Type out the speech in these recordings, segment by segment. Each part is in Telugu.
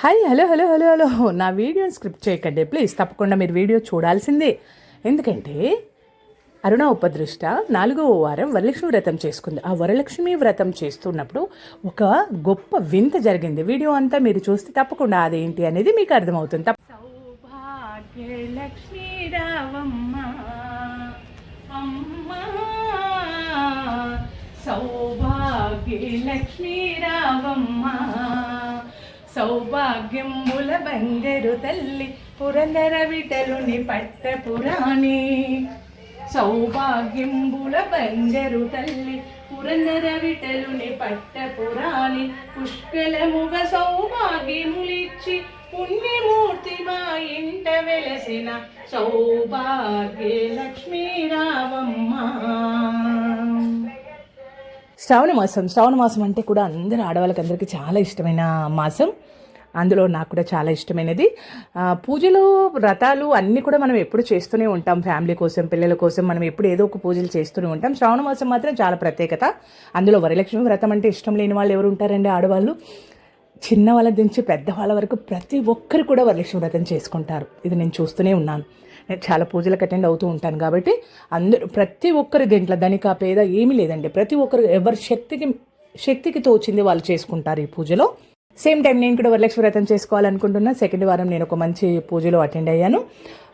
Hi hello hello hello hello. నా వీడియోని స్క్రిప్ట్ చేయకండి ప్లీజ్. తప్పకుండా మీరు వీడియో చూడాల్సిందే. ఎందుకంటే అరుణ ఉపదృష్ట నాలుగవ వారం వరలక్ష్మి వ్రతం చేసుకుంది. ఆ వరలక్ష్మి వ్రతం చేస్తున్నప్పుడు ఒక గొప్ప వింత జరిగింది. వీడియో అంతా మీరు చూస్తే తప్పకుండా అదేంటి అనేది మీకు అర్థమవుతుంది. తప్ప రావమ్మ అమ్మా. సౌభాగ్యలక్ష్మీ రావమ్మ. సౌభాగ్యముల బంగరు తల్లి పురందర విటలుని పట్ట పురాణి. సౌభాగ్యంబుల బంగరు తల్లి పురందర విటలుని పట్ట పురాణి. పుష్కలముగ సౌభాగ్యములిచ్చి పుణ్యమూర్తి మా ఇంట వెలసిన సౌభాగ్య లక్ష్మీరావమ్మ శ్రావణ మాసం. శ్రావణ మాసం అంటే కూడా అందరు ఆడవాళ్ళకి అందరికీ చాలా ఇష్టమైన మాసం. అందులో నాకు కూడా చాలా ఇష్టమైనది. పూజలు వ్రతాలు అన్నీ కూడా మనం ఎప్పుడు చేస్తూనే ఉంటాం. ఫ్యామిలీ కోసం పిల్లల కోసం మనం ఎప్పుడు ఏదో ఒక పూజలు చేస్తూనే ఉంటాం. శ్రావణ మాసం మాత్రం చాలా ప్రత్యేకత. అందులో వరలక్ష్మి వ్రతం అంటే ఇష్టం లేని వాళ్ళు ఎవరు ఉంటారండి ఆడవాళ్ళు? చిన్న వాళ్ళ నుంచి పెద్దవాళ్ళ వరకు ప్రతి ఒక్కరు కూడా వరలక్ష్మి వ్రతం చేసుకుంటారు. ఇది నేను చూస్తూనే ఉన్నాను. నేను చాలా పూజలకు అటెండ్ అవుతూ ఉంటాను కాబట్టి అందరూ ప్రతి ఒక్కరి దీంట్లో ధనిక పేద ఏమీ లేదండి. ప్రతి ఒక్కరు ఎవరి శక్తికి శక్తికి తోచింది వాళ్ళు చేసుకుంటారు ఈ పూజలో. సేమ్ టైం నేను కూడా వరలక్ష్మి వ్రతం చేసుకోవాలనుకుంటున్నా. సెకండ్ వారం నేను ఒక మంచి పూజలో అటెండ్ అయ్యాను.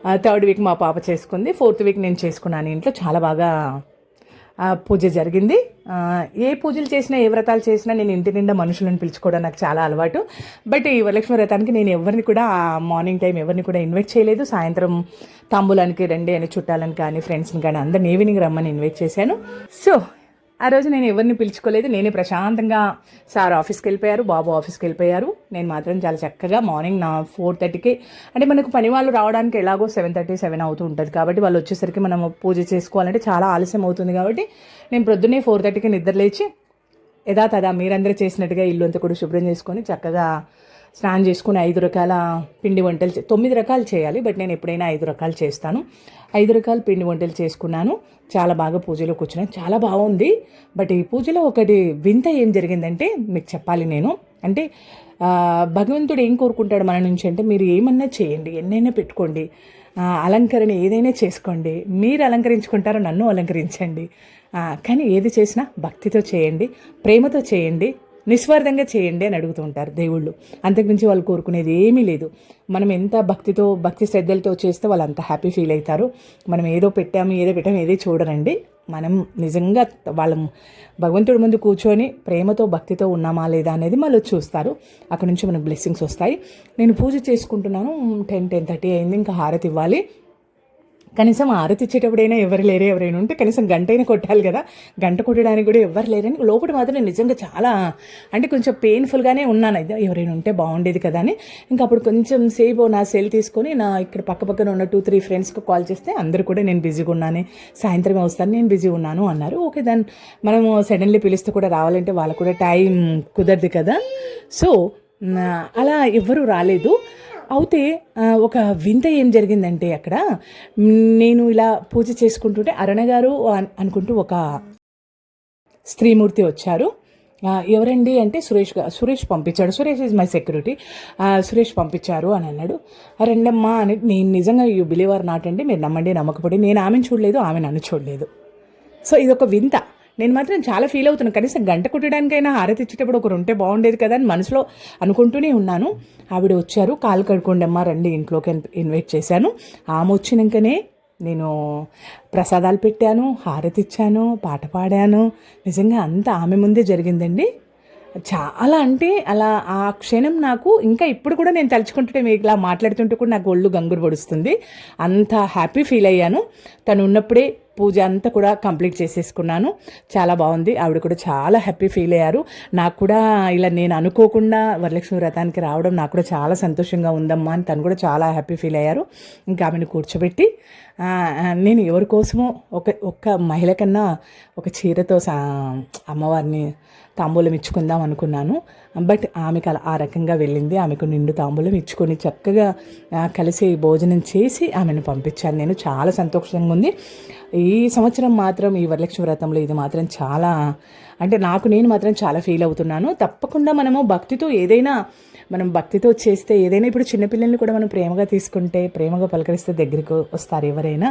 Uh, థర్డ్ వీక్ మా పాప చేసుకుంది. ఫోర్త్ వీక్ నేను చేసుకున్నాను. ఇంట్లో చాలా బాగా పూజ జరిగింది. ఏ పూజలు చేసినా ఏ వ్రతాలు చేసినా నేను ఇంటి నిండా మనుషులను పిలుచుకోవడం నాకు చాలా అలవాటు. బట్ ఈ వరలక్ష్మి వ్రతానికి నేను ఎవరిని కూడా మార్నింగ్ టైం ఎవరిని కూడా ఇన్వైట్ చేయలేదు. సాయంత్రం తాంబూలానికి రండి అని చుట్టాలని కానీ ఫ్రెండ్స్ని కానీ అందరిని ఈవినింగ్ రమ్మని ఇన్వైట్ చేశాను. సో ఆ రోజు నేను ఎవరిని పిలుచుకోలేదు. నేనే ప్రశాంతంగా సార్ ఆఫీస్కి వెళ్ళిపోయారు బాబు ఆఫీస్కి వెళ్ళిపోయారు. నేను మాత్రం చాలా చక్కగా మార్నింగ్ నా ఫోర్ థర్టీకి అంటే మనకు పని వాళ్ళు రావడానికి ఎలాగో సెవెన్ థర్టీ సెవెన్ అవుతూ ఉంటుంది కాబట్టి వాళ్ళు వచ్చేసరికి మనం పూజ చేసుకోవాలంటే చాలా ఆలస్యం అవుతుంది కాబట్టి నేను ప్రొద్దున్నే ఫోర్ థర్టీకి నిద్ర లేచి యథాతథా మీరందరూ చేసినట్టుగా ఇల్లు అంతా కూడా శుభ్రం చేసుకొని చక్కగా స్నానం చేసుకుని ఐదు రకాల పిండి వంటలు తొమ్మిది రకాలు చేయాలి బట్ నేను ఎప్పుడైనా ఐదు రకాలు చేస్తాను. ఐదు రకాల పిండి వంటలు చేసుకున్నాను. చాలా బాగా పూజలో కూర్చున్నాను. చాలా బాగుంది. బట్ ఈ పూజలో ఒకటి వింత ఏం జరిగిందంటే మీకు చెప్పాలి నేను. అంటే భగవంతుడు ఏం కోరుకుంటాడు మన నుంచి అంటే మీరు ఏమన్నా చేయండి ఎన్నైనా పెట్టుకోండి అలంకరణ ఏదైనా చేసుకోండి మీరు అలంకరించుకుంటారో నన్ను అలంకరించండి. కానీ ఏది చేసినా భక్తితో చేయండి ప్రేమతో చేయండి నిస్వార్థంగా చేయండి అని అడుగుతూ ఉంటారు దేవుళ్ళు. అంతకుమించి వాళ్ళు కోరుకునేది ఏమీ లేదు. మనం ఎంత భక్తితో భక్తి శ్రద్ధలతో చేస్తే వాళ్ళు అంత హ్యాపీ ఫీల్ అవుతారు. మనం ఏదో పెట్టాము ఏదో పెట్టాము ఏదో చూడరండి. మనం నిజంగా వాళ్ళ భగవంతుడి ముందు కూర్చొని ప్రేమతో భక్తితో ఉన్నామా లేదా అనేది మళ్ళీ చూస్తారు. అక్కడ నుంచి మనకు బ్లెస్సింగ్స్ వస్తాయి. నేను పూజ చేసుకుంటున్నాను. టెన్ టెన్ థర్టీ అయింది. ఇంకా హారతి ఇవ్వాలి. కనీసం ఆరతి ఇచ్చేటప్పుడైనా ఎవరు లేరే ఎవరైనా ఉంటే కనీసం గంట అయినా కొట్టాలి కదా. గంట కొట్టడానికి కూడా ఎవరు లేరని లోపల మాత్రం నిజంగా చాలా అంటే కొంచెం పెయిన్ఫుల్గానే ఉన్నాను. అయితే ఎవరైనా ఉంటే బాగుండేది కదా అని. ఇంకా అప్పుడు కొంచెం సేపు నా సెల్ తీసుకొని నా ఇక్కడ పక్క పక్కన ఉన్న టూ త్రీ ఫ్రెండ్స్కి కాల్ చేస్తే అందరూ కూడా నేను బిజీగా ఉన్నాను. సాయంత్రం వస్తాను నేను బిజీ ఉన్నాను అన్నారు. ఓకే దాన్ని మనము సడన్లీ పిలిస్తే కూడా రావాలంటే వాళ్ళకు కూడా టైం కుదరదు కదా. సో అలా ఎవ్వరూ రాలేదు. అయితే ఒక వింత ఏం జరిగిందంటే అక్కడ నేను ఇలా పూజ చేసుకుంటుంటే అరుణ గారు అనుకుంటూ ఒక స్త్రీమూర్తి వచ్చారు. ఎవరండి అంటే సురేష్ సురేష్ పంపించాడు. Suresh is my security. Suresh పంపించారు అని అన్నాడు. రెండమ్మా అని నేను నిజంగా యూ బిలీవ్ ఆర్ నాట్ అండి మీరు నమ్మండి నమ్మకపోయి నేను ఆమెను చూడలేదు ఆమె నన్ను చూడలేదు. సో ఇది ఒక వింత. నేను మాత్రం చాలా ఫీల్ అవుతున్నాను. కనీసం గంట కొట్టడానికైనా హారతి ఇచ్చేటప్పుడు ఒకరు ఉంటే బాగుండేది కదా అని మనసులో అనుకుంటూనే ఉన్నాను. ఆవిడ వచ్చారు కాలు కడుకోండి అమ్మా రండి ఇంట్లోకి ఇన్వైట్ చేశాను. ఆమె వచ్చినాకనే నేను ప్రసాదాలు పెట్టాను హారతి ఇచ్చాను పాట పాడాను. నిజంగా అంతా ఆమె ముందే జరిగిందండి. చాలా అంటే అలా ఆ క్షణం నాకు ఇంకా ఇప్పుడు కూడా నేను తలుచుకుంటుంటే మీకు ఇలా మాట్లాడుతుంటే కూడా నాకు ఒళ్ళు గంగురు పడుస్తుంది. అంత హ్యాపీ ఫీల్ అయ్యాను. తను ఉన్నప్పుడే పూజ అంతా కూడా కంప్లీట్ చేసేసుకున్నాను. చాలా బాగుంది. ఆవిడ కూడా చాలా హ్యాపీ ఫీల్ అయ్యారు. నాకు కూడా ఇలా నేను అనుకోకుండా వరలక్ష్మి వ్రతానికి రావడం నాకు కూడా చాలా సంతోషంగా ఉందమ్మా అని తను కూడా చాలా హ్యాపీ ఫీల్ అయ్యారు. ఇంకా ఆమెను కూర్చోబెట్టి నేను ఎవరి కోసమో ఒక ఒక్క మహిళ కన్నా ఒక చీరతో సా అమ్మవారిని తాంబూలం ఇచ్చుకుందాం అనుకున్నాను. బట్ ఆమెకు అలా ఆ రకంగా వెళ్ళింది. ఆమెకు నిండు తాంబూలం ఇచ్చుకొని చక్కగా కలిసి భోజనం చేసి ఆమెను పంపించాను. నేను చాలా సంతోషంగా ఉంది. ఈ సంవత్సరం మాత్రం ఈ వరలక్ష్మి వ్రతంలో ఇది మాత్రం చాలా అంటే నాకు నేను మాత్రం చాలా ఫీల్ అవుతున్నాను. తప్పకుండా మనము భక్తితో ఏదైనా మనం భక్తితో చేస్తే ఏదైనా ఇప్పుడు చిన్నపిల్లల్ని కూడా మనం ప్రేమగా తీసుకుంటే ప్రేమగా పలకరిస్తే దగ్గరికి వస్తారు ఎవరైనా.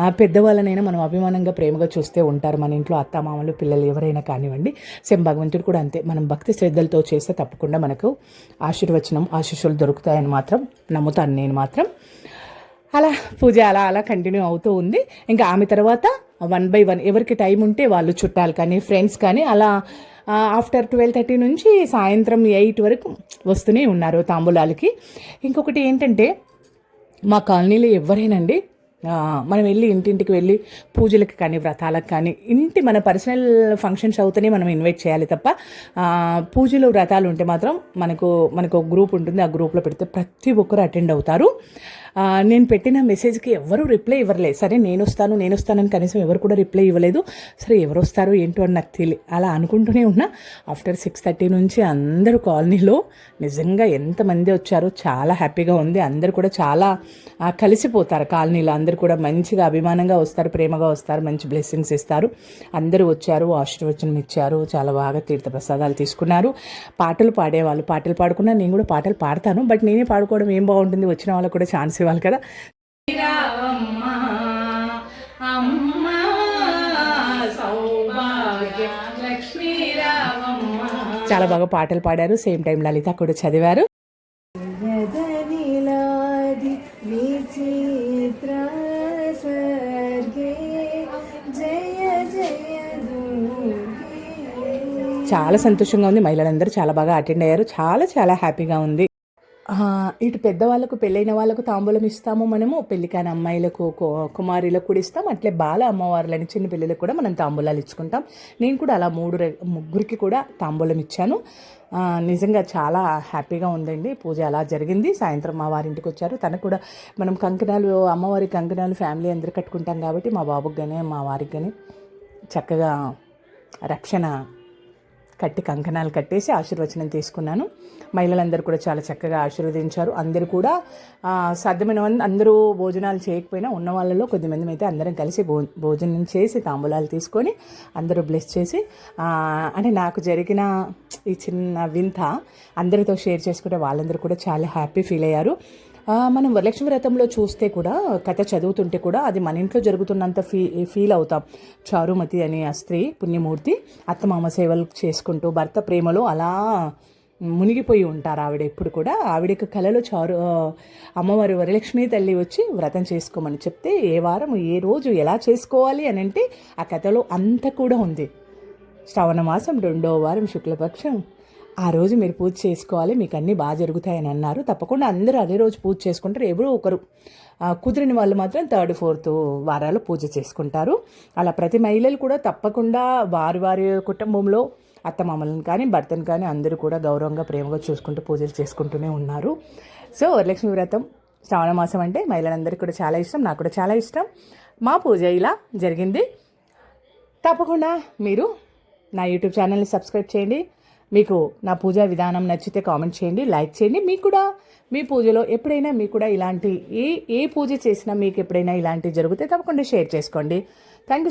ఆ పెద్దవాళ్ళనైనా మనం అభిమానంగా ప్రేమగా చూస్తే ఉంటారు మన ఇంట్లో అత్త మామలు పిల్లలు ఎవరైనా కానివ్వండి. సేమ్ భగవంతుడు కూడా అంతే. మనం భక్తి శ్రద్ధలతో చేస్తే తప్పకుండా మనకు ఆశీర్వచనం ఆశీస్సులు దొరుకుతాయని మాత్రం నమ్ముతాను నేను మాత్రం. అలా పూజ అలా అలా కంటిన్యూ అవుతూ ఉంది. ఇంకా ఆమె తర్వాత వన్ బై వన్ ఎవరికి టైం ఉంటే వాళ్ళు చుట్టాలు కానీ ఫ్రెండ్స్ కానీ అలా ఆఫ్టర్ ట్వెల్వ్ థర్టీ నుంచి సాయంత్రం ఎయిట్ వరకు వస్తూనే ఉన్నారు తాంబూలాలకి. ఇంకొకటి ఏంటంటే మా కాలనీలో ఎవరైనండి మనం వెళ్ళి ఇంటింటికి వెళ్ళి పూజలకి కానీ వ్రతాలకు కానీ ఇంటి మన పర్సనల్ ఫంక్షన్స్ అవుతూనే మనం ఇన్వైట్ చేయాలి తప్ప పూజలు వ్రతాలు ఉంటే మాత్రం మనకు మనకు ఒక గ్రూప్ ఉంటుంది. ఆ గ్రూప్లో పెడితే ప్రతి ఒక్కరు అటెండ్ అవుతారు. నేను పెట్టిన మెసేజ్కి ఎవరు రిప్లై ఇవ్వలేదు సరే నేను వస్తాను నేను వస్తానని కనీసం ఎవరు కూడా రిప్లై ఇవ్వలేదు. సరే ఎవరు వస్తారో ఏంటో అని నాకు తెలియ అలా అనుకుంటూనే ఉన్నా. ఆఫ్టర్ సిక్స్ థర్టీ నుంచి అందరూ కాలనీలో నిజంగా ఎంతమంది వచ్చారో చాలా హ్యాపీగా ఉంది. అందరూ కూడా చాలా కలిసిపోతారు కాలనీలో. అందరూ కూడా మంచిగా అభిమానంగా వస్తారు ప్రేమగా వస్తారు మంచి బ్లెస్సింగ్స్ ఇస్తారు. అందరూ వచ్చారు ఆశీర్వచనం ఇచ్చారు చాలా బాగా తీర్థప్రసాదాలు తీసుకున్నారు. పాటలు పాడేవాళ్ళు. పాటలు పాడుకున్నా నేను కూడా పాటలు పాడతాను. బట్ నేనే పాడుకోవడం ఏం బాగుంటుంది? వచ్చిన వాళ్ళకు కూడా ఛాన్స్ ఇవ్వాలి కదా? చాలా బాగా పాటలు పాడారు. సేమ్ టైం లలిత కూడా చదివారు. చాలా సంతోషంగా ఉంది. మహిళలందరూ చాలా బాగా అటెండ్ అయ్యారు. చాలా చాలా హ్యాపీగా ఉంది. ఇటు పెద్దవాళ్ళకు పెళ్ళైన వాళ్ళకు తాంబూలం ఇస్తాము మనము. పెళ్ళి కాని అమ్మాయిలకు కుమారిలకు కుమారులకు కూడా ఇస్తాం. అట్లే బాల అమ్మవార్లని చిన్న పిల్లలకు కూడా మనం తాంబూలాలు ఇచ్చుకుంటాం. నేను కూడా అలా మూడు రె- ముగ్గురికి కూడా తాంబూలం ఇచ్చాను. నిజంగా చాలా హ్యాపీగా ఉందండి. పూజ అలా జరిగింది. సాయంత్రం మా వారింటికి వచ్చారు. తనకు కూడా మనం కంకణాలు అమ్మవారి కంకణాలు ఫ్యామిలీ అందరు కట్టుకుంటాం కాబట్టి మా బాబుకి కానీ మా వారికి కానీ చక్కగా రక్షణ కట్టి కంకణాలు కట్టేసి ఆశీర్వచనం తీసుకున్నాను. మహిళలందరూ కూడా చాలా చక్కగా ఆశీర్వదించారు. అందరూ కూడా సాధ్యమైన అందరూ భోజనాలు చేయకపోయినా ఉన్న వాళ్ళలో కొద్దిమంది అయితే అందరం కలిసి భో భోజనం చేసి తాంబూలాలు తీసుకొని అందరూ బ్లెస్ చేసి అంటే నాకు జరిగిన ఈ చిన్న వింత అందరితో షేర్ చేసుకుంటే వాళ్ళందరూ కూడా చాలా హ్యాపీ ఫీల్ అయ్యారు. మనం వరలక్ష్మి వ్రతంలో చూస్తే కూడా కథ చదువుతుంటే కూడా అది మన ఇంట్లో జరుగుతున్నంత ఫీ ఫీల్ అవుతాం. చారుమతి అనే ఆ స్త్రీ పుణ్యమూర్తి అత్తమామ సేవలు చేసుకుంటూ భర్త ప్రేమలో అలా మునిగిపోయి ఉంటారు ఆవిడ ఎప్పుడు కూడా. ఆవిడకి కలలో చారు అమ్మవారి అమ్మవారు వరలక్ష్మి తల్లి వచ్చి వ్రతం చేసుకోమని చెప్తే ఏ వారం ఏ రోజు ఎలా చేసుకోవాలి అని అంటే ఆ కథలో అంత కూడా ఉంది. శ్రవణ మాసం రెండో వారం శుక్లపక్షం. ఆ రోజు మీరు పూజ చేసుకోవాలి మీకు అన్నీ బాగా జరుగుతాయని అన్నారు. తప్పకుండా అందరూ అదే రోజు పూజ చేసుకుంటారు. ఎవరో ఒకరు కుదిరిన వాళ్ళు మాత్రం థర్డ్ ఫోర్త్ వారాలు పూజ చేసుకుంటారు. అలా ప్రతి మహిళలు కూడా తప్పకుండా వారి వారి కుటుంబంలో అత్తమామలను కానీ భర్తను కానీ అందరూ కూడా గౌరవంగా ప్రేమగా చూసుకుంటూ పూజలు చేసుకుంటూనే ఉన్నారు. సో వరలక్ష్మి వ్రతం శ్రావణ మాసం అంటే మహిళలందరికీ కూడా చాలా ఇష్టం నాకు కూడా చాలా ఇష్టం. మా పూజ ఇలా జరిగింది. తప్పకుండా మీరు నా యూట్యూబ్ ఛానల్ని సబ్స్క్రైబ్ చేయండి. మీకు నా పూజా విధానం నచ్చితే కామెంట్ చేయండి లైక్ చేయండి. మీకు కూడా మీ పూజలో ఎప్పుడైనా మీకు కూడా ఇలాంటి ఏ ఏ పూజ చేసినా మీకు ఎప్పుడైనా ఇలాంటివి జరిగితే తప్పకుండా షేర్ చేసుకోండి. Thank you